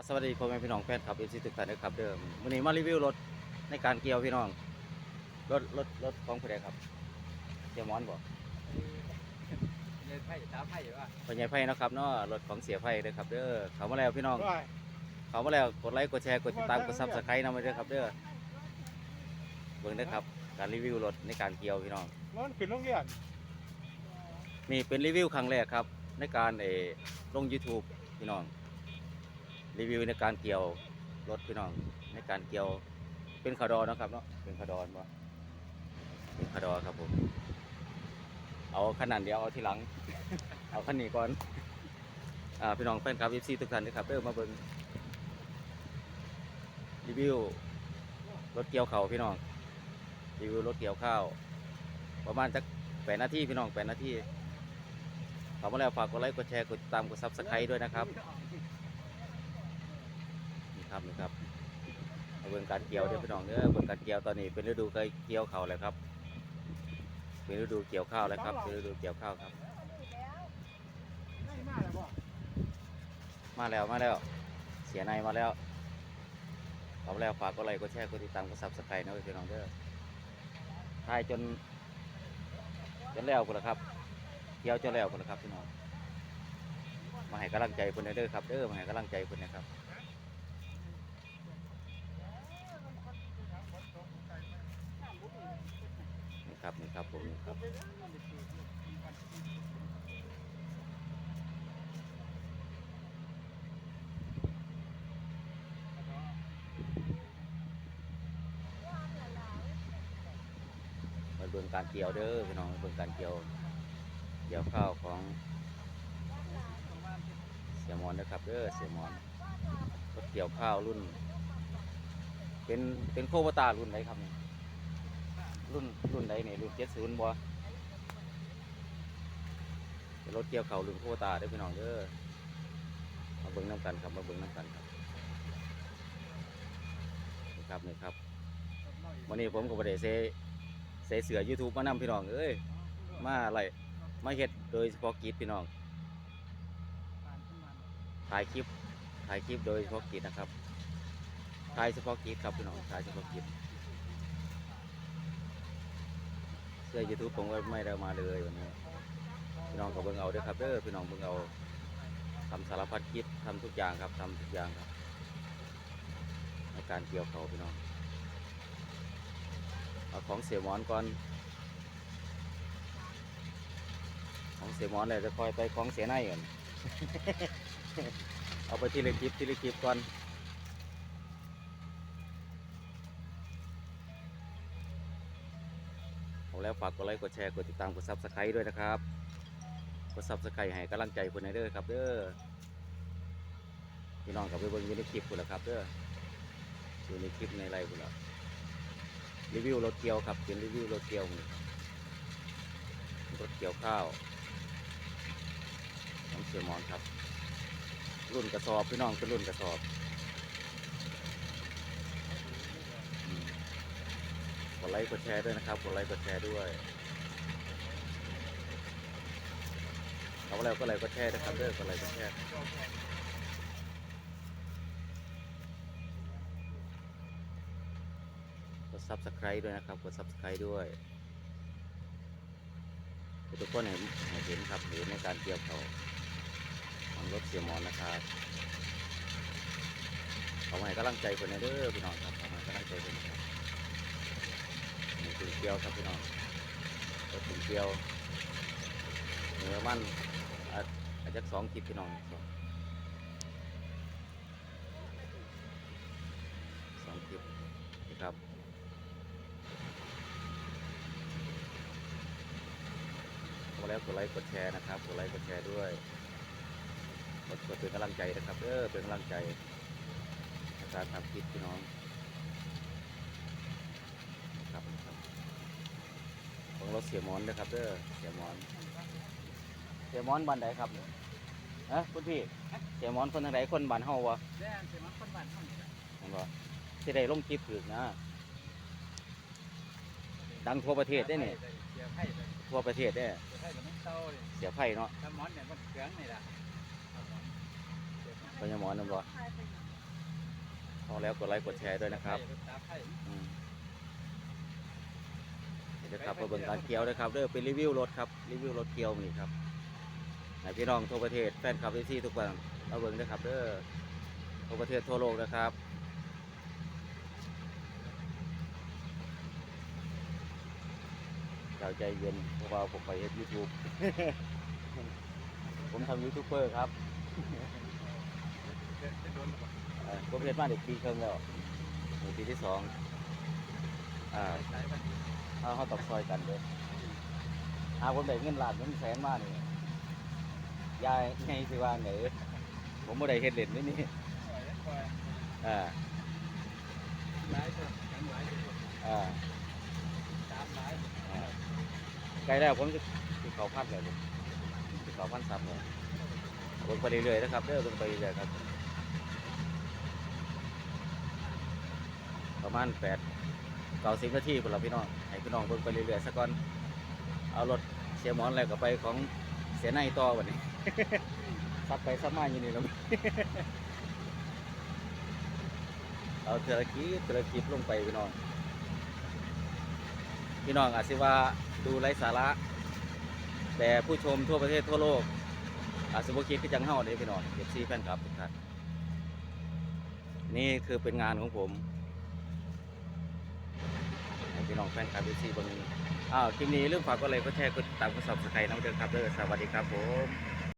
ครับสวัสดีพ่อแม่พี่น้องแฟนคลับเอซีทุกท่านนะครับเดิมวันนี้มารีวิวรถในการเกี่ยวพี่น้องรถรถรถของผู้ใดครับเสียหมอนบอกเงินไพ่ตาไพ่ว่าพ่อใหญ่ไพ่เนาะครับเนาะรถของเสียไพ่เลยครับเด้อเขามาแล้วพี่น้องว่าเขามาแล้วกดไลค์กดแชร์กดติดตามกดซับสไครต์นะมาด้วยครับเด้อเบิ่งนะครับการรีวิวรถในการเกี่ยวพี่น้องนอนขึ้นโรงเรียนนี่เป็นรีวิวครั้งแรกครับ ในการเออลง YouTube พี่น้อง รีวิวในการเกี่ยวรถพี่น้องในการเกี่ยวเป็นคาดอเนะครับเนาะเป็นคาดอนบ่เป็นคาดอครับผมเอาขนาดเดียวเอาทีหลัง เอาคันนี้ก่อนอ่าพี่น้องแฟนคลับ FC ทุกท่านนะครับเริ่มมาเบิ่งรีวิวรถเกี่ยวเข่าวพี่น้องรีวิวรถเกี่ยวข้าว ประมาณจักแปดนาทีพี่น้องแปดนาทีขอมาแล้วฝากกดไลค์กดแชร์กดติดตามกดซับสไครต์ด้วยนะครับ ครับนี่ครับมาเบิ่งการเกี่ยวเด้อพี่น้องเด้อเบิ่งการเกี่ยวตอนนี้เป็นฤดูเคยเกี่ยวข้าวแล้วครับ เป็นฤดูเกี่ยวข้าวแล้วครับเป็นฤดูเกี่ยวข้าวครับไม่มาแล้วบ่มาแล้วมาแล้ว เสียในมาแล้วขอมาแล้วฝากกดไลค์กดแชร์กดติดตามกดซับสไครต์นะพี่น้องเด้อถ่ายจนจนแล้วพุ่นละครับเกี่ยวจนแล้วพุ่นละครับพี่น้องมาให้กำลังใจคนเด้อครับเด้อมาให้กำลังใจคนนะครับ ครับนี่ครับผมนี่ครับมาเบิ่งการเกี่ยวเด้อพี่น้องเบิ่งการเกี่ยวเกี่ยวข้าวของเสียมอนนะครับเด้อเสียมอนรถเกี่ยวข้าวรุ่น เป็นเป็นโควตารุ่นไหนครับนี่ รุ่นรุ่นไหนนี่รุ่นเจ็ดศูนย์บ่รถเกี่ยวเข้าวรุ่นโคตาเด้พี่น้องเด้อมาเบิ่งน้ำกันครับมาเบิ่งน้ำกันครับนี่ครับนี่ครับวันนี้ผมก็บ่ได้เซเซเสือ YouTube มานำพี่น้องเอ้ยมาอะไรมาเฮ็ดโดยเฉพาะกิจพี่น้องถ่ายคลิปถ่ายคลิปโดยเฉพาะกิจนะครับถ่ายเฉพาะกิจครับพี่น้องถ่ายเฉพาะกิจ เสื้อยูทูบผมก็ไม่ได้มาเลยวันนี้พี่น้องก็เบิ่งเอาด้อครับเด้อพี่น้องเบิ่งเอาทำสารพัดคลิปทำทุกอย่างครับทำทุกอย่างครับในการเกี่ยวเขาพี่น้องเอาของเสียหมอนก่อน ของเสียหมอนเลยจะคอยไปของเสียในก่อนเอาไปทีละคลิปทีละคลิปก่อน แล้วฝากกดไลค์กดแชร์กดติดตามกดซับสไครต์ด้วยนะครับกดซับสไครต์ให้กำลังใจคนในเด้อครับเด้อพี่น้องกับไปเบิ่งอยู่ในคลิปคุณละครับเด้ออยู่ในคลิปในไลฟ์คุณละรีวิวรถเกี่ยวครับเป็นรีวิวรถเกี่ยวรถเกี่ยวข้าวของเสียหมอนครับ รุ่นกระสอบพี่น้องเป็นรุ่นกระสอบอืม กดไลค์กดแชร์ด้วยนะครับ กดไลค์กดแชร์ด้วยเอาแล้วก็ไลค์กดแชร์นะครับเด้อกดไลค์กดแชร์กดซับสไครต์ด้วยนะครับ กดซับสไครต์ด้วยทุกคนเห็นเห็นครับเห็นในการเกี่ยวเขาของรถเสียหมอนนะครับขอให้กำลังใจคนในเด้อพี่น้องครับขอให้กำลังใจคนนะครับ ถึงเกียวครับพี่น้องรถถึงเกียวเหนือมันอาจอาจะสองคลิปพี่น้องสองสองคลิปนะครับพอแล้วกดไลค์กดแชร์นะครับกดไลค์กดแชร์ด้วยกดกดเป็นกำลังใจนะครับเด้อเป็นกำลังใจในการทำคลิปพี่น้องครับครับของรถ เสียหมอนนะครับเด้อเสียหมอน เสียหมอนบ้านใดครับเนี่ยฮะคุณพี่ เสียหมอนคนทางไหนคนบ้านเฮาวะแม่เสียมันคนบ้านเท่านี้เห็นบ่ที่ได้ลงคลิปถึกนะ ดังทั่วประเทศได้เนี่ยเสียไพ่เลยทั่วประเทศได้เสียไพ่กับน้ำเต้าเลยเสียไผ่เนาะถ้ามอนเนี่ยมันเกลืองนี่แหละพญาหมอนนั่นบ่พอแล้วกดไลค์กดแชร์ด้วยนะครับ รถตาไผ่อืมเดี๋ยวจะขับไปเบิ่งการเกียวนะครับเด้อเป็นรีวิวรถครับรีวิวรถเกียวนี่ครับให้พี่น้องทั่วประเทศแฟนคลับที่ทุกคนเอาเบิ่งนะครับเด้อทั่วประเทศทั่วโลกนะครับเจ้าใจเย็นเพราะว่าผมไปเฮ็ดยูทูบผมทำยูทูบเบอร์ครับเดินโดนบ่เอ่อผมเฮ็ดมาเด็กปีครึ่งแล้วปีที่สองอ่า เอาเขาตอกซอยกันเด้ออาผมได้เงินล้านเงินแสนมานี่ยายไงสิว่าไหนผมบ่ได้เฮ็ดเล่นนี่นี่ปล่อยแล้วปล่อยอ่าหลายตัวกันหลายตัวอ่าตามหลายอ่าใกล้แล้วผมจะสิเขาพัดแล้วผมสิเขาพันซับแล้วเบิ่งไปเรื่อยๆนะครับเด้อเบิ่งไปเรื่อยๆครับประมาณ 8 90นาทีคนล่ะพี่น้องให้พี่น้องเบิ่งไปเรื่อยๆซะก่อนเอารถเสียหมอนแล้วก็ไปของเสียในต่อบัดนี้ซับไปซับมาอยู่นี่แล้วเอาเทละกีเทละคลิปลงไปพี่น้องพี่น้องอาจสิว่าดูไร้สาระ แต่ผู้ชมทั่วประเทศทั่วโลก อาจสิบ่คิดคือจังเฮาเด้พี่น้องเอฟซีแฟนคลับทุกท่านนี่คือเป็นงานของผม พี่น้องแฟนคลับเอฟซีบนอ้าวคลิปนี้ลืมฝากก็เลยก็แชร์กดตามกดซับสไครต์น้องเด้อครับเด้อสวัสดีครับผม